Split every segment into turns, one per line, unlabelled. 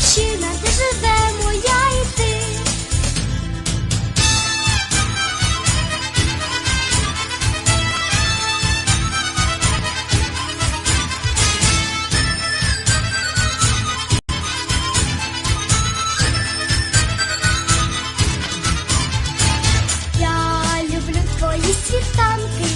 батьківщина, де живемо я і ти. Я люблю твої світанки.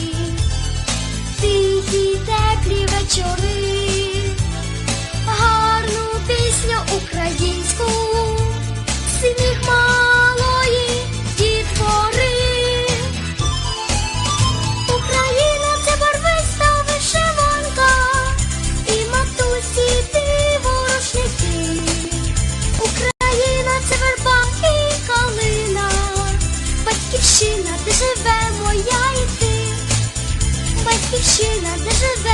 Батьківщина, де живемо я і